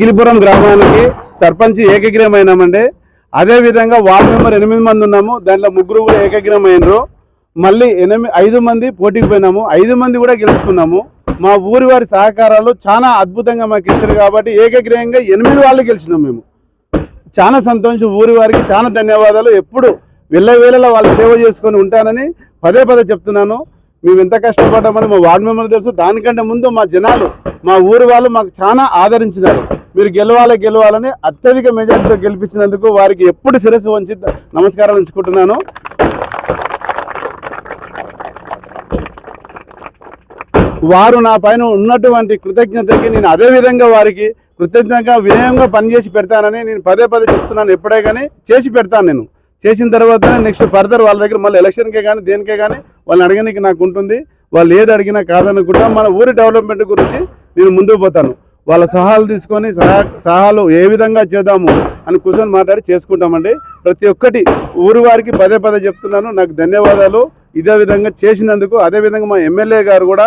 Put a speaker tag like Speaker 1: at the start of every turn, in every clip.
Speaker 1: అఖిలపురం గ్రామానికి సర్పంచ్ ఏకగ్రీవమైనామండి. అదే విధంగా వార్డు మెంబర్ ఎనిమిది మంది ఉన్నాము. దాంట్లో ముగ్గురు కూడా ఏకగ్రీవం అయినరు మళ్ళీ ఎనిమిది ఐదు మంది పోటీకి పోయినాము. ఐదు మంది కూడా గెలుచుకున్నాము. మా ఊరి వారి సహకారాలు చాలా అద్భుతంగా మాకు ఇచ్చారు కాబట్టి ఏకగ్రీవంగా ఎనిమిది వాళ్ళు గెలిచినాం మేము. చాలా సంతోషం ఊరి వారికి. చాలా ధన్యవాదాలు. ఎప్పుడు వెళ్ళవేళలా వాళ్ళు సేవ చేసుకొని ఉంటానని పదే పదే చెప్తున్నాను. మేము ఎంత కష్టపడ్డామని మా వార్డు మెంబర్ తెలుసు. దానికంటే ముందు మా జనాలు మా ఊరి వాళ్ళు మాకు చాలా ఆదరించినారు. మీరు గెలవాలి గెలవాలని అత్యధిక మెజార్టీతో గెలిపించినందుకు వారికి ఎప్పుడు శిరస్సు వంచి నమస్కారం ఉంచుకుంటున్నాను వారు నా పైన ఉన్నటువంటి కృతజ్ఞతకి నేను అదే విధంగా వారికి కృతజ్ఞతగా వినయంగా పనిచేసి పెడతానని నేను పదే పదే చెప్తున్నాను ఎప్పుడే కానీ చేసి పెడతాను నేను. చేసిన తర్వాత నెక్స్ట్ ఫర్దర్ వాళ్ళ దగ్గర మళ్ళీ ఎలక్షన్కే కానీ దేనికే కానీ వాళ్ళని అడగడానికి నాకు ఉంటుంది. వాళ్ళు ఏది అడిగినా కాదనుకుంటా మన ఊరి డెవలప్మెంట్ గురించి నేను ముందుకు పోతాను. వాళ్ళ సహాలు తీసుకొని సహా సహాలు ఏ విధంగా చేద్దాము అని కూర్చొని మాట్లాడి చేసుకుంటామండి. ప్రతి ఒక్కటి ఊరు వారికి పదే పదే చెప్తున్నాను. నాకు ధన్యవాదాలు. ఇదే విధంగా చేసినందుకు అదే విధంగా మా ఎమ్మెల్యే గారు కూడా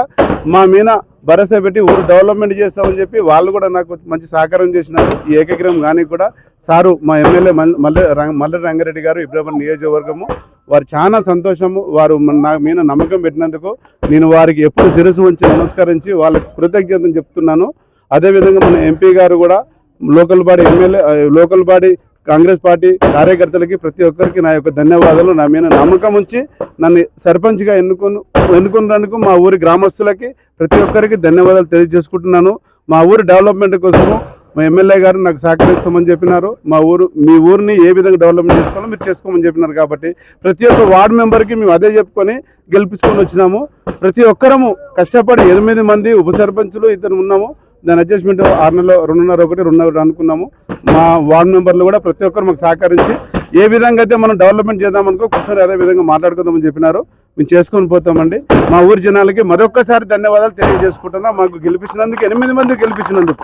Speaker 1: మా మీద భరోసా పెట్టి ఊరు డెవలప్మెంట్ చేస్తామని చెప్పి వాళ్ళు కూడా నాకు మంచి సహకారం చేసినారు. ఈ ఏకగ్రహం కానీ కూడా సారు మా ఎమ్మెల్యే మల్లె మల్లె రంగారెడ్డి గారు ఇబ్రాహిం నియోజకవర్గము. వారు చాలా సంతోషము. వారు నా మీద నమ్మకం పెట్టినందుకు నేను వారికి ఎప్పుడు శిరస్సు ఉంచి నమస్కరించి వాళ్ళకి కృతజ్ఞతను చెప్తున్నాను. అదేవిధంగా మన ఎంపీ గారు కూడా local body MLA local body Congress party కార్యకర్తలకి ప్రతి ఒక్కరికి నా యొక్క ధన్యవాదాలు. నా మీద నమ్మకం ఉంచి నన్ను సర్పంచ్గా ఎన్నుకొని ఎన్నుకున్నందుకు మా ఊరి గ్రామస్తులకి ప్రతి ఒక్కరికి ధన్యవాదాలు తెలియజేసుకుంటున్నాను. మా ఊరి డెవలప్మెంట్ కోసము మా ఎమ్మెల్యే గారు నాకు సహకరిస్తామని చెప్పినారు. మా ఊరు మీ ఊరిని ఏ విధంగా డెవలప్మెంట్ చేసుకోవాలో మీరు చేసుకోమని చెప్పినారు కాబట్టి ప్రతి ఒక్క వార్డు మెంబర్కి మేము అదే చెప్పుకొని గెలిపించుకొని వచ్చినాము. ప్రతి ఒక్కరము కష్టపడి ఎనిమిది మంది ఉప సర్పంచులు ఇద్దరు ఉన్నాము. దాని అడ్జస్ట్మెంట్ ఆరు నెలలో రెండున్నర ఒకటి రెండున్నర అనుకున్నాము. మా వార్డ్ మెంబర్లు కూడా ప్రతి ఒక్కరు మాకు సహకరించి ఏ విధంగా అయితే మనం డెవలప్మెంట్ చేద్దామనుకో ఒకసారి అదే విధంగా మాట్లాడుకుందామని చెప్పినారు. మేము చేసుకొని పోతామండి. మా ఊరి జనాలకి మరొక్కసారి ధన్యవాదాలు తెలియజేసుకుంటున్నా. మాకు గెలిపించినందుకు ఎనిమిది మంది గెలిపించినందుకు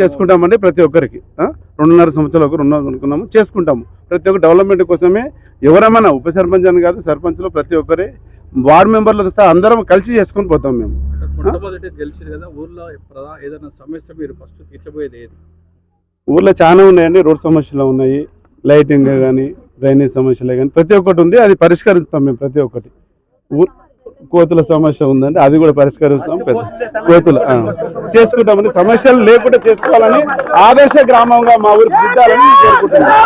Speaker 1: చేసుకుంటామండి ప్రతి ఒక్కరికి. రెండున్నర సంవత్సరాలు ఒక రెండు అనుకున్నాము చేసుకుంటాము. ప్రతి ఒక్క డెవలప్మెంట్ కోసమే ఎవరేమైనా ఉప సర్పంచ్ అని కాదు సర్పంచ్లో ప్రతి ఒక్కరి వార్డు మెంబర్లతో సహా అందరం కలిసి చేసుకొని పోతాం మేము.
Speaker 2: మొట్టమొదటి గెలిచారు కదా ఊర్లో ఏదైనా సమస్య మీరు ఫస్ట్ తీర్చబోయేది ఏది?
Speaker 1: ఊర్లో చాలా ఉన్నాయండి రోడ్ సమస్యలు ఉన్నాయి లైటింగ్ కానీ డ్రైనేజ్ సమస్యలే కానీ ప్రతి ఒక్కటి ఉంది అది పరిష్కరిస్తాం మేము ప్రతి ఒక్కటి. కోతుల సమస్య ఉందండి అది కూడా పరిష్కరిస్తాం పెద్ద కోతుల ఆ. చేసుకుంటామండి సమస్యలు లేకుండా చేసుకోవాలని ఆదర్శ గ్రామంగా మా ఊరికి దిద్దాలని నేను కోరుకుంటున్నాను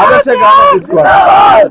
Speaker 1: ఆదర్శ గ్రామం తీసుకోవాలి.